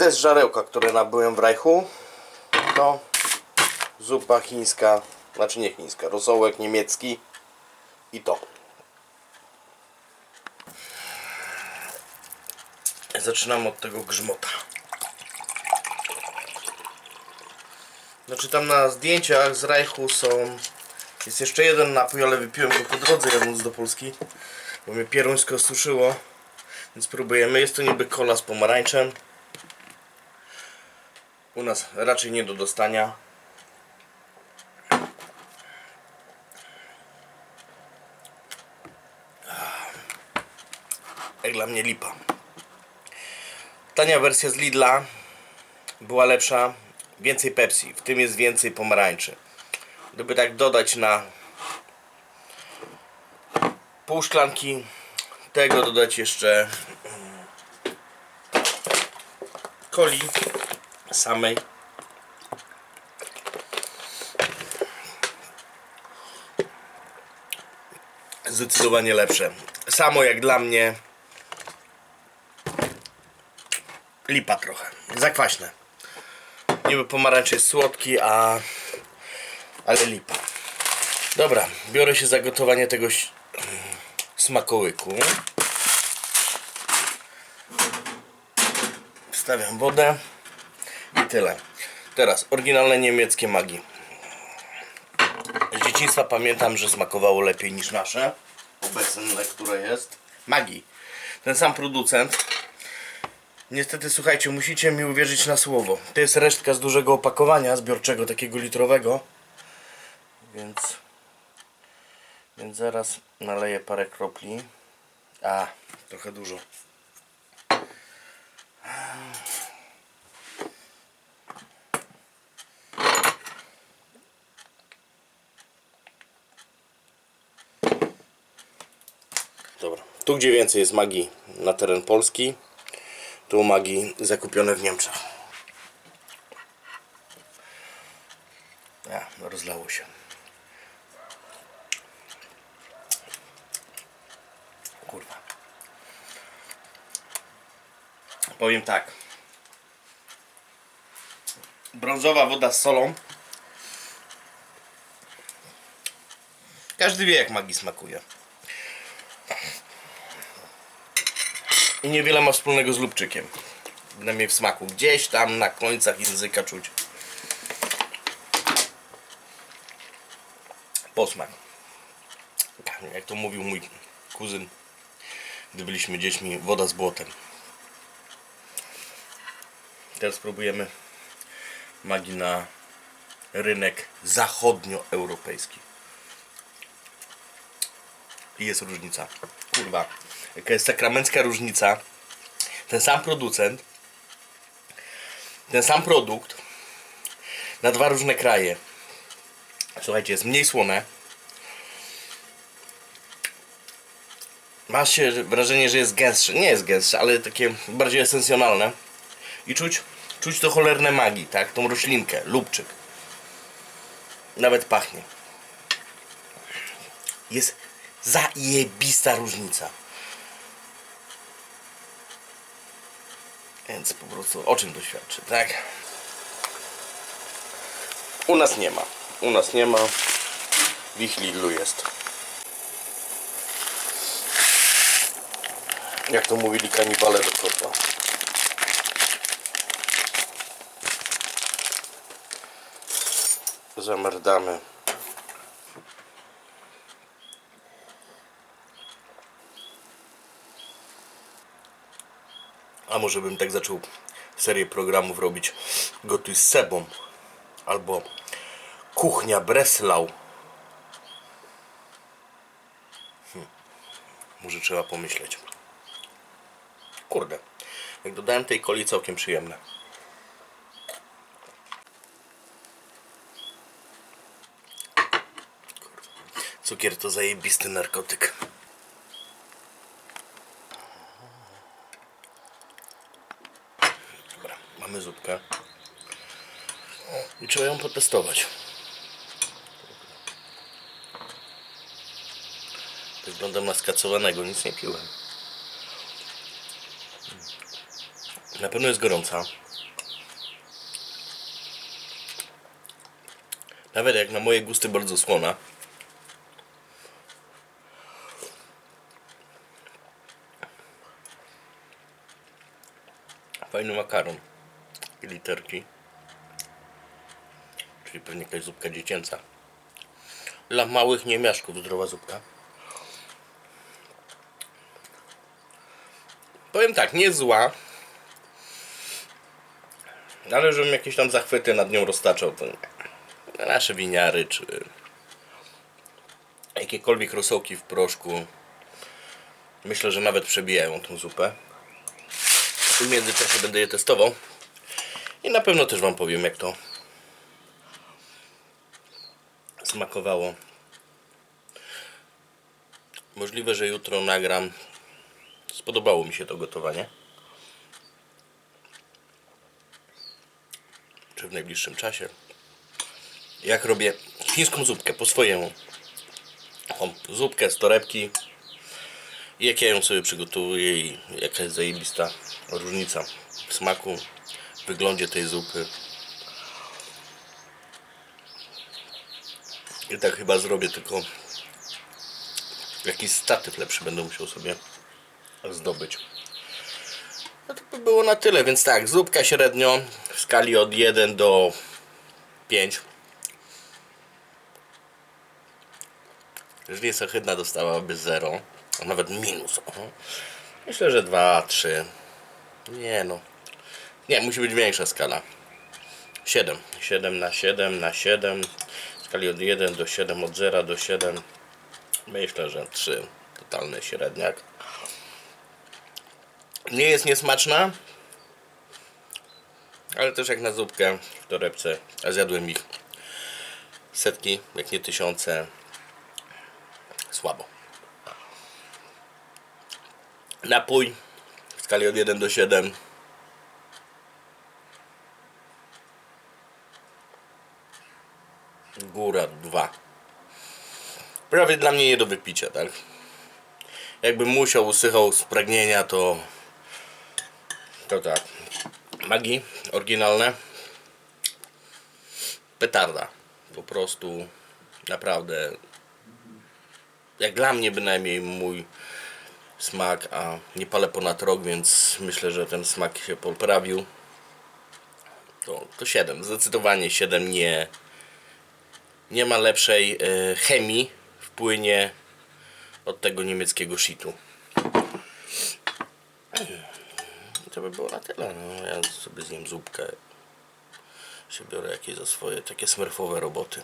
Jest żarełka, które nabyłem w Reichu. To zupa chińska, znaczy nie chińska, rosołek niemiecki i to. Zaczynam od tego grzmota. Znaczy tam na zdjęciach z Reichu są... Jest jeszcze jeden napój, ale wypiłem go po drodze jadąc do Polski. Bo mnie pieruńsko suszyło. Więc próbujemy. Jest to niby kola z pomarańczem. U nas raczej nie do dostania. Jak dla mnie lipa. Tania wersja z Lidla była lepsza. Więcej Pepsi, w tym jest więcej pomarańczy. Gdyby tak dodać na pół szklanki tego dodać jeszcze coli samej. Zdecydowanie lepsze. Samo jak dla mnie. Lipa trochę. Zakwaśne niby pomarańcz jest słodki a ale lipa. Dobra biorę się za gotowanie tego smakołyku. Wstawiam wodę i tyle. Teraz oryginalne niemieckie magi. Z dzieciństwa pamiętam, że smakowało lepiej niż nasze. Obecne, które jest. Magi. Ten sam producent. Niestety słuchajcie, musicie mi uwierzyć na słowo. To jest resztka z dużego opakowania zbiorczego, takiego litrowego. Więc więc zaraz naleję parę kropli. A, trochę dużo. Dobra. Tu gdzie więcej jest magii na teren Polski, tu magii zakupione w Niemczech. A, rozlało się. Kurwa. Powiem tak. Brązowa woda z solą. Każdy wie jak magii smakuje. I niewiele ma wspólnego z lubczykiem. Przynajmniej w smaku. Gdzieś tam na końcach języka czuć. Posmak. Jak to mówił mój kuzyn, gdy byliśmy dziećmi, woda z błotem. Teraz spróbujemy magii na rynek zachodnioeuropejski. I jest różnica. Kurwa, jaka jest sakramencka różnica. Ten sam producent, ten sam produkt na dwa różne kraje. Słuchajcie, jest mniej słone. Ma się wrażenie, że jest gęstsze. Nie jest gęstsze, ale takie bardziej esencjonalne. I czuć, czuć to cholerne magii, tak? Tą roślinkę, lubczyk. Nawet pachnie. Jest zajebista różnica. Więc po prostu o czym to świadczy, tak? U nas nie ma. U nas nie ma. W ich Lidlu jest. Jak to mówili kanibale do kotła. Zamerdamy. A może bym tak zaczął serię programów robić Gotuj z sebą albo Kuchnia Breslau. Hmm. Może trzeba pomyśleć. Kurde, jak dodałem tej coli całkiem przyjemne. Cukier to zajebisty narkotyk. mamy zupkę. I trzeba ją potestować. Wyglądam na skacowanego, nic nie piłem. Na pewno jest gorąca. Nawet jak na moje gusty bardzo słona. Fajny makaron. Literki. Czyli pewnie jakaś zupka dziecięca. Dla małych niemiaszków zdrowa zupka. Powiem tak, nie zła. Ale żebym jakieś tam zachwyty nad nią roztaczał, to nie. Nasze winiary, czy jakiekolwiek rosołki w proszku. Myślę, że nawet przebijają tą zupę. W międzyczasie będę je testował. I na pewno też Wam powiem, jak to smakowało. Możliwe, że jutro nagram. Spodobało mi się to gotowanie. Czy w najbliższym czasie. Jak robię chińską zupkę po swojemu. Zupkę z torebki. Jak ja ją sobie przygotowuję i jaka jest zajebista różnica w smaku, wyglądzie tej zupy. I tak chyba zrobię, tylko jakiś statyw lepszy będę musiał sobie zdobyć. No to by było na tyle, więc tak, zupka średnio w skali od 1 do 5. Jeżeli jest ohydna, dostałaby 0, a nawet minus. Myślę, że 2, 3. Nie no. Nie, musi być większa skala. 7. 7 na 7 na 7. W skali od 1 do 7, od 0 do 7. Myślę, że 3. Totalny średniak. Nie jest niesmaczna. Ale też jak na zupkę w torebce. A zjadłem ich setki, jak nie tysiące. Słabo. Napój w skali od 1 do 7. Góra 2. Prawie dla mnie nie do wypicia, tak? Jakbym musiał, usychał z pragnienia, to to tak. Magi oryginalne. Petarda. Po prostu naprawdę jak dla mnie bynajmniej mój smak, a nie palę ponad rok, więc myślę, że ten smak się poprawił. To, to 7. Zdecydowanie 7 nie nie ma lepszej e, chemii w płynie od tego niemieckiego shitu. To by było na tyle. No, ja sobie zjem zupkę. Się biorę jakieś za swoje takie smurfowe roboty.